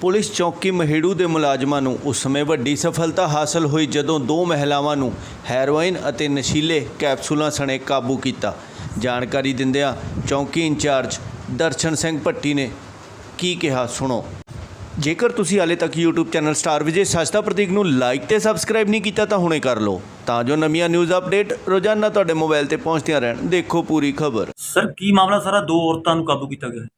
Police ਚੌਕੀ ਮਹੇੜੂ ਦੇ ਮੁਲਾਜ਼ਮਾਂ ਨੂੰ ਉਸ ਸਮੇਂ ਵੱਡੀ ਸਫਲਤਾ ਹਾਸਲ ਹੋਈ ਜਦੋਂ ਦੋ ਮਹਿਲਾਵਾਂ ਨੂੰ ਹੈਰੋਇਨ ਅਤੇ ਨਸ਼ੀਲੇ ਕੈਪਸੂਲਾਂ ਸਣੇ ਕਾਬੂ ਕੀਤਾ। ਜਾਣਕਾਰੀ ਦਿੰਦਿਆਂ ਚੌਕੀ ਇੰਚਾਰਜ ਦਰਸ਼ਨ ਸਿੰਘ ਭੱਟੀ ਨੇ ਕੀ ਕਿਹਾ ਸੁਣੋ। ਜੇਕਰ ਤੁਸੀਂ ਹਾਲੇ ਤੱਕ YouTube ਚੈਨਲ ਸਟਾਰ ਵਿਜੇ ਸੱਚਦਾ ਪ੍ਰਤੀਕ ਨੂੰ ਲਾਈਕ ਤੇ ਸਬਸਕ੍ਰਾਈਬ ਨਹੀਂ ਕੀਤਾ ਤਾਂ ਹੁਣੇ ਕਰ ਲਓ। ਤਾਂ ਜੋ ਨਵੀਆਂ ਨਿਊਜ਼ ਅਪਡੇਟ ਰੋਜ਼ਾਨਾ ਤੁਹਾਡੇ ਮੋਬਾਈਲ ਤੇ ਪਹੁੰਚਦੀਆਂ ਰਹਿਣ। ਦੇਖੋ ਪੂਰੀ ਖਬਰ। ਸਰ ਕੀ ਮਾਮਲਾ ਸਾਰਾ? ਦੋ ਔਰਤਾਂ ਨੂੰ ਕਾਬੂ ਕੀਤਾ ਗਿਆ ਹੈ?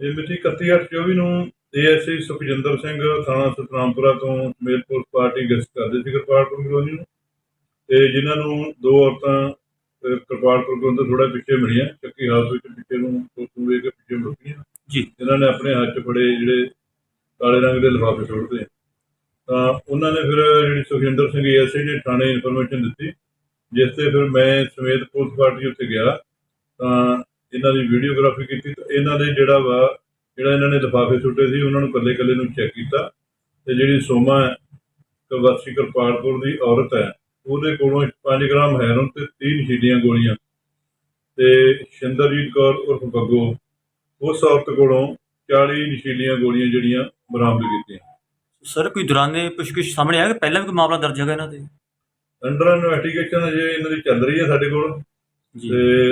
ਇਹ ਮਿਤੀ 31/8/24 ਨੂੰ ਏਐਸਆਈ ਸੁਖਜਿੰਦਰ ਸਿੰਘ ਥਾਣਾ ਸਤਨਾਮਪੁਰਾ ਤੋਂ ਮੇਲਪੁਰ ਪਾਰਟੀ ਗਸ਼ਤ ਕਰਦੇ ਸੀ ਕਿਰਪਾਲਪੁਰ ਕਲੋਨੀ ਨੂੰ। ਤੇ ਜਿਨ੍ਹਾਂ ਨੂੰ ਦੋ ਔਰਤਾਂ ਕਿਰਪਾਲਪੁਰ ਤੋਂ ਥੋੜਾ ਪਿੱਛੇ ਮਿਲੀਆਂ ਚੱਕੀ ਹਾਊਸ ਵਿੱਚ ਪਿੱਛੇ ਨੂੰ ਤੋਂ ਵੇਖ ਕੇ ਪਿੱਛੇ ਮੁੜ ਗਈਆਂ। ਜੀ। ਇਹਨਾਂ ਨੇ ਆਪਣੇ ਹੱਥ ਫੜੇ ਜਿਹੜੇ ਕਾਲੇ ਰੰਗ ਦੇ ਲਿਫਾਫੇ ਸੁੱਟਦੇ ਤਾਂ ਉਹਨਾਂ ਨੇ ਫਿਰ ਜਿਹੜੀ ਸੁਖਜਿੰਦਰ ਸਿੰਘ ਏਐਸਆਈ ਨੇ ਥਾਣੇ ਇਨਫੋਰਮੇਸ਼ਨ ਦਿੱਤੀ ਜਿਸ ਤੇ ਫਿਰ ਮੈਂ ਸਮੇਤ ਪੁਲਿਸ ਪਾਰਟੀ ਉੱਤੇ ਗਿਆ। ਤਾਂ ਇਹਨਾਂ ਦੀ ਵੀਡੀਓਗ੍ਰਾਫੀ ਕੀਤੀ ਤਾਂ ਇਹਨਾਂ ਦੇ ਜਿਹੜਾ ਵਾ ਜਿਹੜਾ ਇਹਨਾਂ ਨੇ ਲਿਫਾਫੇ ਸੁੱਟੇ ਸੀ ਉਹਨਾਂ ਨੂੰ ਕੱਲੇ ਕੱਲੇ ਨੂੰ ਚੈੱਕ ਕੀਤਾ ਤੇ ਜਿਹੜੀ ਸੋਮਾ ਹੈ ਕਵਾਸੀ ਕਿਰਪਾਲਪੁਰ ਦੀ ਔਰਤ ਹੈ ਉਹਦੇ ਕੋਲੋਂ 5 ਗ੍ਰਾਮ ਹੈਰੋਨ ਤੇ 30 ਨਸ਼ੀਲੀਆਂ ਗੋਲੀਆਂ ਤੇ ਸ਼ਿੰਦਰਜੀਤ ਕੌਰ ਉਰਫ ਬੱਗੋ ਉਸ ਔਰਤ ਕੋਲੋਂ 40 ਨਸ਼ੀਲੀਆਂ ਗੋਲੀਆਂ ਜਿਹੜੀਆਂ ਬਰਾਮਦ ਕੀਤੀਆਂ। ਸਰ ਕੋਈ ਦੌਰਾਨੇ ਪੁੱਛਗਿੱਛ ਸਾਹਮਣੇ ਆਇਆ ਕਿ ਪਹਿਲਾਂ ਵੀ ਕੋਈ ਮਾਮਲਾ ਦਰਜ ਹੈਗਾ ਇਹਨਾਂ ਤੇ? ਅੰਡਰ ਇਨਵੈਸਟੀਗੇਸ਼ਨ ਅਜੇ ਇਹਨਾਂ ਦੀ ਚੱਲ ਰਹੀ ਹੈ ਸਾਡੇ ਕੋਲ। ਤੇ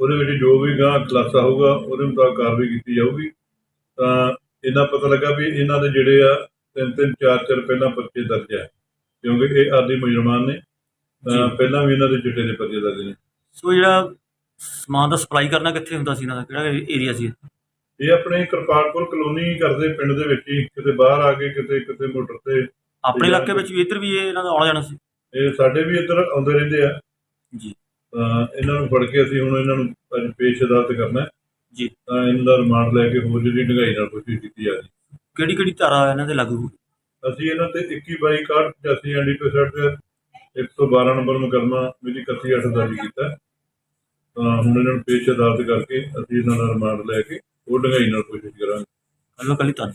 ਉਹਦੇ ਵਿੱਚ ਜੋ ਵੀ ਗਾਂ ਖੁਲਾਸਾ ਹੋਊਗਾ ਉਹਦੇ ਮੁਤਾਬਕ ਕਾਰਵਾਈ ਕੀਤੀ ਜਾਊਗੀ। ਤਾਂ ਇਹਨਾਂ ਪਤਾ ਲੱਗਾ ਵੀ ਇਹਨਾਂ ਦੇ ਜਿਹੜੇ ਆ ਤਿੰਨ ਤਿੰਨ ਚਾਰ ਚਾਰ ਪਹਿਲਾਂ ਪਰਚੇ ਦਰਜ ਹੈ ਕਿਉਂਕਿ ਇਹ ਆਦੀ ਮੁਜਰਮਾਨ ਨੇ ਤਾਂ। ਪਹਿਲਾਂ ਵੀ ਇਹਨਾਂ ਦੇ ਚਿੱਟੇ ਦੇ ਪਰਚੇ ਦਰਜ ਨੇ। ਸੋ ਜਿਹੜਾ ਸਮਾਨ ਦਾ ਸਪਲਾਈ ਕਰਨਾ ਕਿੱਥੇ ਹੁੰਦਾ ਸੀ ਇਹਨਾਂ ਦਾ? ਕਿਹੜਾ ਏਰੀਆ ਸੀ ਇਹ? ਆਪਣੇ ਕਿਰਪਾਲਪੁਰ ਕਲੋਨੀ ਕਰਦੇ ਪਿੰਡ ਦੇ ਵਿੱਚ ਹੀ ਕਿਤੇ ਬਾਹਰ ਆ ਕੇ ਕਿਤੇ ਕਿਤੇ ਮੋਟਰ ਤੇ ਆਪਣੇ ਇਲਾਕੇ ਵਿੱਚ ਵੀ ਇੱਧਰ ਵੀ ਇਹ ਇਹਨਾਂ ਦਾ ਆਉਣਾ ਜਾਣਾ ਸੀ? ਇਹ ਸਾਡੇ ਵੀ ਇੱਧਰ ਆਉਂਦੇ ਰਹਿੰਦੇ ਆ। ਜੀ। ਤਾਂ ਇਹਨਾਂ ਨੂੰ ਫੜ ਕੇ ਅਸੀਂ ਹੁਣ ਇਹਨਾਂ ਨੂੰ ਅੱਜ ਪੇਸ਼ ਅਦਾਲਤ ਕਰਨਾ ਹੈ। ਜੀ ਤਾਂ ਇਹਨਾਂ ਦਾ ਰਿਮਾਂਡ ਲੈ ਕੇ ਹੋਰ ਜਿਹੜੀ ਢੰਗਾਈ ਨਾਲ ਕੋਸ਼ਿਸ਼ ਕੀਤੀ ਜਾ ਰਹੀ ਕਿਹੜੀ ਕਿਹੜੀ ਧਾਰਾ ਇਹਨਾਂ ਦੇ ਲਾਗੂ ਹੋਈ? ਅਸੀਂ ਇਹਨਾਂ ਤੇ 21 22 61 85 ਐਨਡੀਪੀਐਸ ਤੇ 112 ਨੰਬਰ ਮੁਕੱਦਮਾ ਮਿਲੀ 31 ਦਰਜ ਕੀਤਾ। ਤਾਂ ਹੁਣ ਇਹਨਾਂ ਨੂੰ ਪੇਸ਼ ਅਦਾਲਤ ਕਰਕੇ ਅਸੀਂ ਇਹਨਾਂ ਦਾ ਰਿਮਾਂਡ ਲੈ ਕੇ ਹੋਰ ਢੰਗਾਈ ਨਾਲ ਕੋਸ਼ਿਸ਼ ਕਰਾਂਗੇ ਕੱਲ੍ਹ ਹੀ ਤੁਹਾਨੂੰ